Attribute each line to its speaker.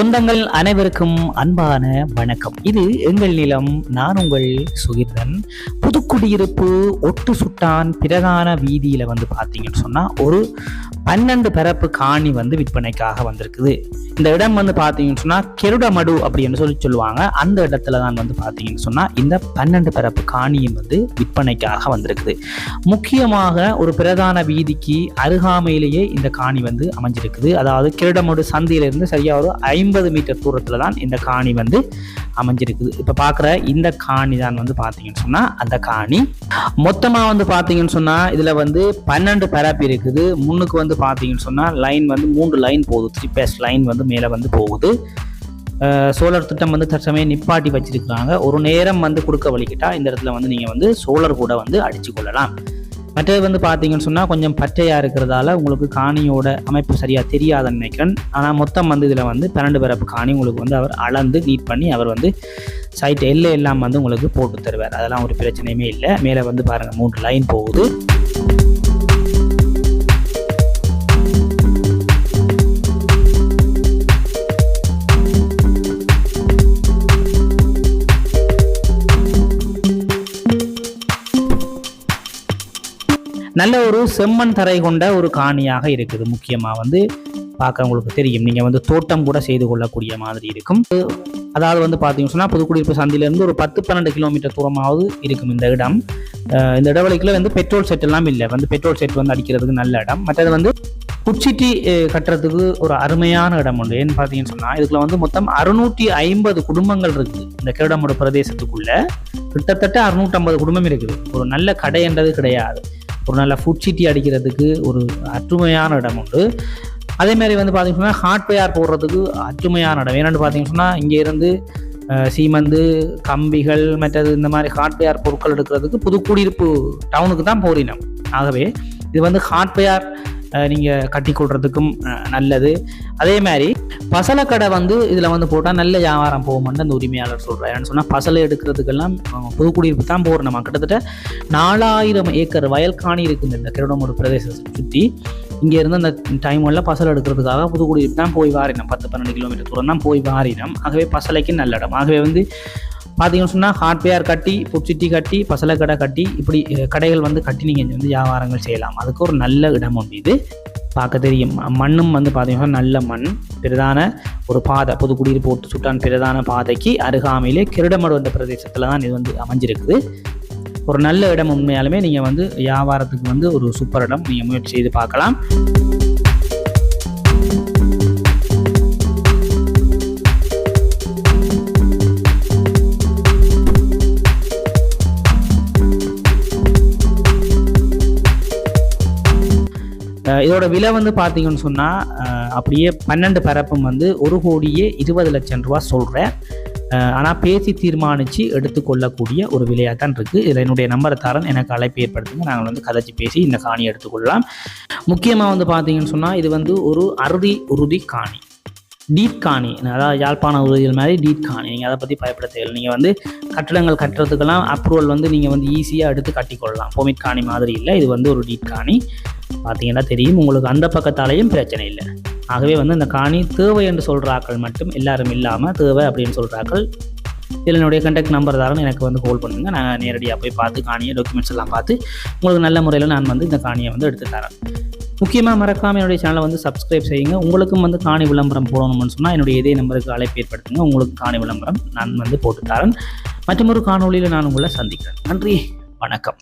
Speaker 1: சொந்தங்கள் அனைவருக்கும் அன்பான வணக்கம். இது எங்கள் நிலம் நான் உங்கள் சுகிர்தன். புதுக்குடியிருப்பு ஒட்டு சுட்டான் பிரதான வீதியில் வந்து பார்த்தீங்கன்னு சொன்னால் ஒரு பன்னெண்டு பரப்பு காணி வந்து விற்பனைக்காக வந்திருக்குது. இந்த இடம் வந்து பார்த்தீங்கன்னு சொன்னா கெருடமடு அப்படின்னு சொல்லி சொல்லுவாங்க. அந்த இடத்துல தான் வந்து பார்த்தீங்கன்னு சொன்னால் இந்த பன்னெண்டு பரப்பு காணியும் வந்து விற்பனைக்காக வந்திருக்குது. முக்கியமாக ஒரு பிரதான வீதிக்கு அருகாமையிலேயே இந்த காணி வந்து அமைஞ்சிருக்குது. அதாவது கெருடமடு சந்தியிலிருந்து சரியாக ஒரு ஐம்பது மீட்டர் தூரத்தில் தான் இந்த காணி வந்து அமைஞ்சிருக்குது. இப்போ பார்க்குற இந்த காணி தான் வந்து பார்த்தீங்கன்னு சொன்னால் அந்த காணி. மொத்தமாக வந்து பார்த்தீங்கன்னு சொன்னால் இதில் வந்து பன்னெண்டு பரப்பு இருக்குது. முன்னுக்கு வந்து பார்த்தீங்கன்னு சொன்னால் லைன் வந்து மூன்று லைன் போகுது. த்ரீ பேஸ் லைன் வந்து மேலே வந்து போகுது. சோலார் திட்டம் வந்து தற்சமயம் நிப்பாட்டி வச்சிருக்கிறாங்க. ஒரு நேரம் வந்து கொடுக்க வழிக்கிட்டால் இந்த இடத்துல வந்து நீங்கள் வந்து சோலார் கூட வந்து அடித்து கொள்ளலாம். மற்றது வந்து பார்த்தீங்கன்னு சொன்னால் கொஞ்சம் பச்சையாக இருக்கிறதால உங்களுக்கு காணியோட அமைப்பு சரியாக தெரியாதுன்னு நினைக்கிறேன். ஆனால் மொத்தம் வந்து இதில் வந்து பன்னெண்டு பிறப்பு காணி உங்களுக்கு வந்து அவர் அளந்து நீட் பண்ணி அவர் வந்து சைட் எல்லை எல்லாம் வந்து உங்களுக்கு போட்டு தருவார். அதெல்லாம் ஒரு பிரச்சனையுமே இல்லை. மேலே வந்து பாருங்கள் மூன்று லைன் போகுது. நல்ல ஒரு செம்மண் தரை கொண்ட ஒரு காணியாக இருக்குது. முக்கியமாக வந்து பார்க்குறவங்களுக்கு தெரியும். நீங்கள் வந்து தோட்டம் கூட செய்து கொள்ளக்கூடிய மாதிரி இருக்கும். அதாவது வந்து பார்த்தீங்கன்னு சொன்னால் புதுக்குடியிருப்பு சந்தியிலேருந்து ஒரு பத்து பன்னெண்டு கிலோமீட்டர் தூரமாவது இருக்கும் இந்த இடம். இந்த இடவெளிக்குள்ள வந்து பெட்ரோல் செட் எல்லாம் இல்லை. வந்து பெட்ரோல் செட் வந்து அடிக்கிறதுக்கு நல்ல இடம். மற்றது வந்து குச்சிட்டி கட்டுறதுக்கு ஒரு அருமையான இடம் உண்டு. ஏன்னு பார்த்தீங்கன்னு சொன்னால் இதுக்குள்ள வந்து மொத்தம் அறுநூற்றி ஐம்பது குடும்பங்கள் இருக்குது. இந்த கேடமோட பிரதேசத்துக்குள்ள கிட்டத்தட்ட அறுநூற்றம்பது குடும்பம் இருக்குது. ஒரு நல்ல கடை என்றது கிடையாது. ஒரு நல்ல ஃபுட் சிட்டி அடிக்கிறதுக்கு ஒரு அற்றுமையான இடம் உண்டு. அதே மாதிரி வந்து பார்த்தீங்கன்னா ஹார்ட்வேர் போடுறதுக்கு அச்சுமையான இடம். ஏன்னு பார்த்தீங்கன்னா இங்கேருந்து இருந்து சீமந்து கம்பிகள் மற்றது இந்த மாதிரி ஹார்ட்வேர் பொருட்கள் எடுக்கிறதுக்கு புது குடியிருப்பு டவுனுக்கு தான் போறினோம் ஆகவே இது வந்து ஹார்ட்வேர் நீங்கள் கட்டி கொள்றதுக்கும் நல்லது. அதே மாதிரி பசலக்கடை வந்து இதில் வந்து போட்டால் நல்ல வியாபாரம் போகும்னு அந்த உரிமையாளர் சொல்கிறார் ஏன்னு சொன்னால் பசலை எடுக்கிறதுக்கெல்லாம் அஹ், புது குடியிருப்பு தான் போகிறோம் நம்ம கிட்டத்தட்ட நாலாயிரம் ஏக்கர் வயல் காணி இருக்குது இந்த கிரடமோடு பிரதேசத்தை சுற்றி இங்கே இருந்து அந்த டைம் எல்லாம் பசல் எடுக்கிறதுக்காக புதுக்குடி தான் போய் வாரினோம். பத்து பன்னெண்டு கிலோமீட்டர் தூரம் தான் போய் வாரினோம். ஆகவே பசலைக்கு நல்ல இடம். ஆகவே வந்து பார்த்தீங்கன்னு சொன்னால் ஹார்ட்வேர் கட்டி ஃபுட் சிட்டி கட்டி பசலை கடை கட்டி இப்படி கடைகள் வந்து கட்டி நீங்கள் வந்து வியாபாரங்கள் செய்யலாம். அதுக்கு ஒரு நல்ல இடம் உண்டு இது. பார்க்க தெரியும். மண்ணும் வந்து பார்த்தீங்கன்னா நல்ல மண். பிரதான ஒரு பாதை. புதுக்குடியில் போட்டு சுட்டான் பிரதான பாதைக்கு அருகாமையிலே கிருடமடு வந்த பிரதேசத்தில் தான் இது வந்து அமைஞ்சிருக்குது. ஒரு நல்ல இடம் உண்மையாலுமே நீங்கள் வந்து வியாபாரத்துக்கு வந்து ஒரு சூப்பர் இடம். நீங்கள் முயற்சி செய்து பார்க்கலாம். இதோட விலை வந்து பார்த்தீங்கன்னு சொன்னால் அப்படியே பன்னெண்டு பரப்பும் வந்து ஒரு கோடியே இருபது லட்சம் ரூபா சொல்கிறேன் ஆனால் பேசி தீர்மானித்து எடுத்துக்கொள்ளக்கூடிய ஒரு விலையாக தான் இருக்குது இதில் என்னுடைய நம்பரை தரேன். எனக்கு அழைப்பு ஏற்படுத்துங்க. நாங்கள் வந்து கதைச்சி பேசி இந்த காணி எடுத்துக்கொள்ளலாம். முக்கியமாக வந்து பார்த்தீங்கன்னு சொன்னால் இது வந்து ஒரு அறுதி உறுதி காணி. டீப் காணி. அதாவது யாழ்ப்பாண உறுதிகள் மாதிரி டீப் காணி. நீங்கள் அதை பற்றி பயப்பட தேவையில்லை. நீங்கள் வந்து கட்டடங்கள் கட்டுறதுக்கெல்லாம் அப்ரூவல் வந்து நீங்கள் வந்து ஈஸியாக எடுத்து கட்டிக்கொள்ளலாம். பொமிட் காணி மாதிரி இல்லை. இது வந்து ஒரு டீப் காணி. பார்த்தீங்கன்னா தெரியும். உங்களுக்கு அந்த பக்கத்தாலேயும் பிரச்சனை இல்லை. ஆகவே வந்து இந்த காணி தேவை என்று சொல்கிறாக்கள் மட்டும் எல்லாரும் இல்லாமல் தேவை அப்படின்னு சொல்கிறாக்கள் இதில் என்னுடைய கண்டக்ட் நம்பர் தரேன் எனக்கு வந்து கால் பண்ணுங்கள் நான் நேரடியாக போய் பார்த்து காணியை டாக்குமெண்ட்ஸ் எல்லாம் பார்த்து உங்களுக்கு நல்ல முறையில் நான் வந்து இந்த காணியை வந்து எடுத்து தரேன். முக்கியமாக மறக்காமல் என்னுடைய சேனலை வந்து சப்ஸ்கிரைப் செய்யுங்க. உங்களுக்கும் வந்து காணி விளம்பரம் போடணும்னு சொன்னால் என்னுடைய இதே நம்பருக்கு அழைப்பு ஏற்படுத்துங்க. உங்களுக்கு காணி விளம்பரம் நான் வந்து போட்டு தரேன். மற்றொரு காணொளியில் நான் உங்களை சந்திக்கிறேன். நன்றி வணக்கம்.